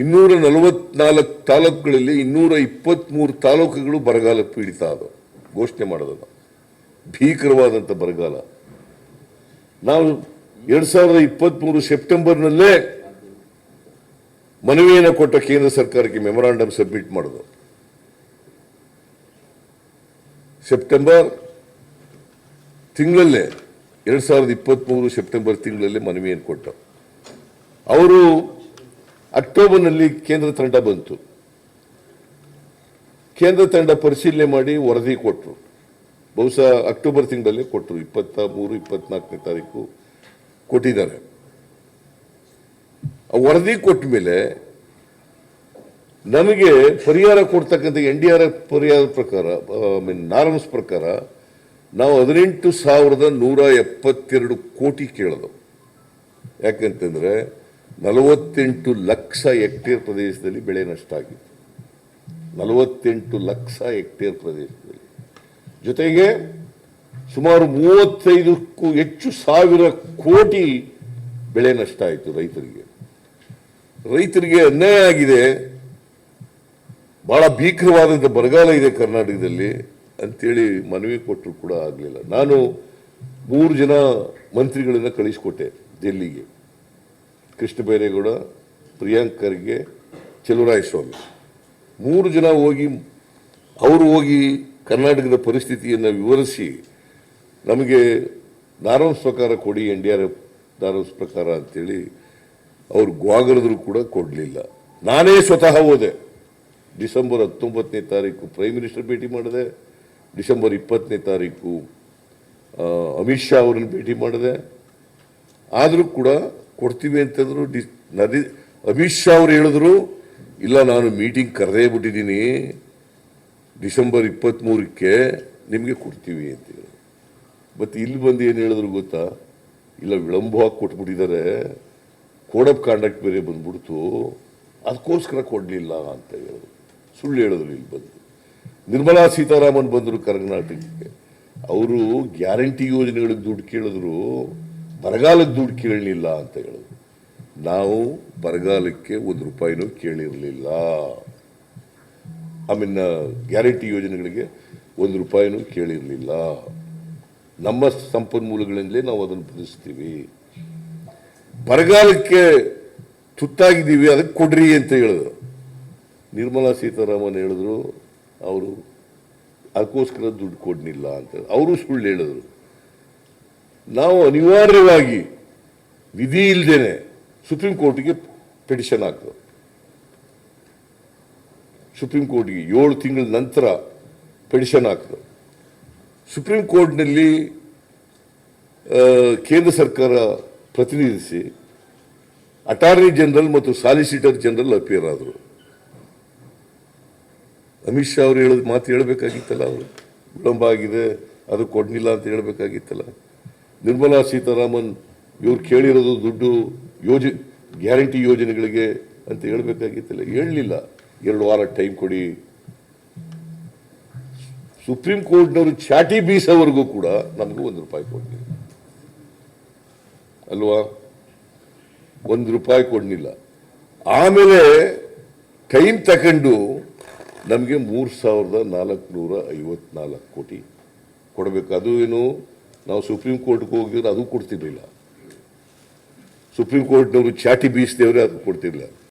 ಇನ್ನೂರ ನಲವತ್ನಾಲ್ಕು ತಾಲೂಕುಗಳಲ್ಲಿ ಇನ್ನೂರ ಇಪ್ಪತ್ತ್ಮೂರು ತಾಲೂಕುಗಳು ಬರಗಾಲ ಪೀಡಿತ ಅದು ಘೋಷಣೆ ಮಾಡೋದಲ್ಲ ಭೀಕರವಾದಂಥ ಬರಗಾಲ. ನಾವು ಎರಡು ಸಾವಿರದ ಇಪ್ಪತ್ತ್ಮೂರು ಸೆಪ್ಟೆಂಬರ್ನಲ್ಲೇ ಮನವಿಯನ್ನು ಕೊಟ್ಟ ಕೇಂದ್ರ ಸರ್ಕಾರಕ್ಕೆ ಮೆಮೊರಾಂಡಮ್ ಸಬ್ಮಿಟ್ ಮಾಡೋದು ಸೆಪ್ಟೆಂಬರ್ ತಿಂಗಳಲ್ಲೇ, ಎರಡ್ ಸಾವಿರದ ಇಪ್ಪತ್ತ್ಮೂರು ಸೆಪ್ಟೆಂಬರ್ ತಿಂಗಳಲ್ಲೇ ಮನವಿಯನ್ನು ಕೊಟ್ಟ. ಅವರು ಅಕ್ಟೋಬರ್ನಲ್ಲಿ ಕೇಂದ್ರ ತಂಡ ಬಂತು. ಕೇಂದ್ರ ತಂಡ ಪರಿಶೀಲನೆ ಮಾಡಿ ವರದಿ ಕೊಟ್ಟರು ಬಹುಶಃ ಅಕ್ಟೋಬರ್ ತಿಂಗಳಲ್ಲೇ ಕೊಟ್ಟರು ಇಪ್ಪತ್ತ ಮೂರು ಇಪ್ಪತ್ನಾಲ್ಕನೇ ತಾರೀಕು ಕೊಟ್ಟಿದ್ದಾರೆ. ವರದಿ ಕೊಟ್ಟ ಮೇಲೆ ನಮಗೆ ಪರಿಹಾರ ಕೊಡ್ತಕ್ಕಂಥ ಎನ್ ಡಿ ಆರ್ ಎಫ್ ಪರಿಹಾರ ಪ್ರಕಾರ ಐ ಮೀನ್ ನಾರ್ಮ್ಸ್ ಪ್ರಕಾರ ನಾವು ಹದಿನೆಂಟು ಸಾವಿರದ ನೂರ ಎಪ್ಪತ್ತೆರಡು ಕೋಟಿ ಕೇಳೋದು ಯಾಕಂತಂದ್ರೆ ನಲವತ್ತೆಂಟು ಲಕ್ಷ ಹೆಕ್ಟೇರ್ ಪ್ರದೇಶದಲ್ಲಿ ಬೆಳೆ ನಷ್ಟ ಆಗಿತ್ತು. ನಲವತ್ತೆಂಟು ಲಕ್ಷ ಹೆಕ್ಟೇರ್ ಪ್ರದೇಶದಲ್ಲಿ. ಜೊತೆಗೆ ಸುಮಾರು ಮೂವತ್ತೈದಕ್ಕೂ ಹೆಚ್ಚು ಸಾವಿರ ಕೋಟಿ ಬೆಳೆ ನಷ್ಟ ಆಯಿತು ರೈತರಿಗೆ. ರೈತರಿಗೆ ಅನ್ಯಾಯ ಆಗಿದೆ. ಬಹಳ ಭೀಕರವಾದಂಥ ಬರಗಾಲ ಇದೆ ಕರ್ನಾಟಕದಲ್ಲಿ ಅಂತೇಳಿ ಮನವಿ ಕೊಟ್ಟರು ಕೂಡ ಆಗಲಿಲ್ಲ. ನಾನು ಮೂರು ಜನ ಮಂತ್ರಿಗಳನ್ನು ಕಳಿಸ್ಕೊಟ್ಟೆ ಡೆಲ್ಲಿಗೆ ಕೃಷ್ಣ ಬೈರೇಗೌಡ, ಪ್ರಿಯಾಂಕ್ ಖರ್ಗೆ ಸ್ವಾಮಿ. ಮೂರು ಜನ ಹೋಗಿ, ಅವರು ಹೋಗಿ ಕರ್ನಾಟಕದ ಪರಿಸ್ಥಿತಿಯನ್ನು ವಿವರಿಸಿ ನಮಗೆ ನಾರ್ಮ್ಸ್ ಪ್ರಕಾರ ಕೊಡಿ, N D R F norms ಪ್ರಕಾರ ಅಂತೇಳಿ ಅವ್ರು ಗ್ವಾಗರದ್ರು ಕೂಡ ಕೊಡಲಿಲ್ಲ. ನಾನೇ ಸ್ವತಃ ಹೋದೆ. ಡಿಸೆಂಬರ್ ಹತ್ತೊಂಬತ್ತನೇ ತಾರೀಕು ಪ್ರೈಮ್ ಮಿನಿಸ್ಟರ್ ಭೇಟಿ ಮಾಡಿದೆ. ಡಿಸೆಂಬರ್ ಇಪ್ಪತ್ತನೇ ತಾರೀಕು ಅಮಿತ್ ಶಾ ಅವರನ್ನು ಭೇಟಿ ಮಾಡಿದೆ. ಆದರೂ ಕೂಡ ಕೊಡ್ತೀವಿ ಅಂತಂದ್ರು ನದಿ ಅಮಿತ್ ಶಾ ಅವರು ಹೇಳಿದ್ರು, ಇಲ್ಲ, ನಾನು ಮೀಟಿಂಗ್ ಕರೆದೇ ಬಿಟ್ಟಿದ್ದೀನಿ, ಡಿಸೆಂಬರ್ ಇಪ್ಪತ್ತ್ಮೂರಕ್ಕೆ ನಿಮಗೆ ಕೊಡ್ತೀವಿ ಅಂತ ಹೇಳಿ ಮತ್ತು ಇಲ್ಲಿ ಬಂದು ಏನು ಹೇಳಿದ್ರು ಗೊತ್ತಾ? ಇಲ್ಲ ವಿಳಂಬವಾಗಿ ಕೊಟ್ಬಿಟ್ಟಿದ್ದಾರೆ ಕೋಡ್ ಆಫ್ ಕಾಂಡಕ್ಟ್ ಬೇರೆ ಬಂದ್ಬಿಡ್ತು ಅದಕ್ಕೋಸ್ಕರ ಕೊಡಲಿಲ್ಲ ಅಂತ ಹೇಳಿದ್ರು. ಸುಳ್ಳು ಹೇಳಿದ್ರು ಇಲ್ಲಿ ಬಂದು. ನಿರ್ಮಲಾ ಸೀತಾರಾಮನ್ ಬಂದರು ಕರ್ನಾಟಕಕ್ಕೆ. ಅವರು ಗ್ಯಾರಂಟಿ ಯೋಜನೆಗಳಿಗೆ ದುಡ್ಡು ಕೇಳಿದ್ರು ಬರಗಾಲಕ್ಕೆ ದುಡ್ಡು ಕೇಳಲಿಲ್ಲ ಅಂತ ಹೇಳಿದ್ರು ನಾವು ಬರಗಾಲಕ್ಕೆ ಒಂದು ರೂಪಾಯಿನೂ ಕೇಳಿರಲಿಲ್ಲ. ಆಮೇಲೆ ಗ್ಯಾರಂಟಿ ಯೋಜನೆಗಳಿಗೆ ಒಂದು ರೂಪಾಯಿನೂ ಕೇಳಿರಲಿಲ್ಲ. ನಮ್ಮ ಸಂಪನ್ಮೂಲಗಳಿಂದಲೇ ನಾವು ಅದನ್ನು ಭರಿಸ್ತೀವಿ. ಬರಗಾಲಕ್ಕೆ ತುತ್ತಾಗಿದ್ದೀವಿ, ಅದಕ್ಕೆ ಕೊಡ್ರಿ ಅಂತ ಹೇಳಿದ್ರು ನಿರ್ಮಲಾ ಸೀತಾರಾಮನ್ ಹೇಳಿದ್ರು, ಅವರು ಅದಕ್ಕೋಸ್ಕರ ದುಡ್ಡು ಕೊಡಲಿಲ್ಲ ಅಂತ ಅವರು ಸುಳ್ಳು ಹೇಳಿದ್ರು. ನಾವು ಅನಿವಾರ್ಯವಾಗಿ ವಿಧಿ ಇಲ್ಲದೇನೆ ಸುಪ್ರೀಂ ಕೋರ್ಟ್ಗೆ ಪಿಟಿಷನ್ ಆಗ್ತದೆ ಸುಪ್ರೀಂ ಕೋರ್ಟ್ಗೆ ಏಳು ತಿಂಗಳ ನಂತರ ಪಿಟಿಷನ್ ಆಗ್ತದೆ ಸುಪ್ರೀಂ ಕೋರ್ಟ್ನಲ್ಲಿ ಕೇಂದ್ರ ಸರ್ಕಾರ ಪ್ರತಿನಿಧಿಸಿ ಅಟಾರ್ನಿ ಜನರಲ್ ಮತ್ತು ಸಾಲಿಸಿಟರ್ ಜನರಲ್ ಅಪಿಯರ್ ಆದರು. ಅಮಿತ್ ಶಾ ಅವರು ಹೇಳೋದು ಮಾತು ಹೇಳಬೇಕಾಗಿತ್ತಲ್ಲ ಅವರು? ವಿಳಂಬ ಆಗಿದೆ, ಅದು ಕೊಡ್ಲಿಲ್ಲ ಅಂತ ಹೇಳಬೇಕಾಗಿತ್ತಲ್ಲ. ನಿರ್ಮಲಾ ಸೀತಾರಾಮನ್ ಇವ್ರು ಕೇಳಿರೋದು ದುಡ್ಡು ಯೋಜ, ಗ್ಯಾರಂಟಿ ಯೋಜನೆಗಳಿಗೆ ಅಂತ ಹೇಳಬೇಕಾಗಿತ್ತಲ್ಲ, ಹೇಳಲಿಲ್ಲ. ಎರಡು ವಾರ ಟೈಮ್ ಕೊಡಿ. ಸುಪ್ರೀಂ ಕೋರ್ಟ್ನವರು ಚಾಟಿ ಬೀಸೋವರೆಗೂ ಕೂಡ ನಮಗೂ ಒಂದು ರೂಪಾಯಿ ಕೊಡಲಿಲ್ಲ. ಅಲ್ವಾ? ಒಂದು ರೂಪಾಯಿ ಕೊಡಲಿಲ್ಲ. ಆಮೇಲೆ ಟೈಮ್ ತಗೊಂಡು ನಮಗೆ ಮೂರು ಸಾವಿರದ ನಾಲ್ಕುನೂರ ಐವತ್ನಾಲ್ಕು ಕೋಟಿ ಕೊಡಬೇಕು. ಅದು ಏನು? ನಾವು ಸುಪ್ರೀಂ ಕೋರ್ಟ್ಗೆ ಹೋಗಿದ್ರೆ ಅದು ಕೊಡ್ತಿರ್ಲಿಲ್ಲ. ಸುಪ್ರೀಂ ಕೋರ್ಟ್ನವರು ಚಾಟಿ ಬೀಸ್ದೇವ್ರೆ ಅದು ಕೊಡ್ತಿರ್ಲಿಲ್ಲ.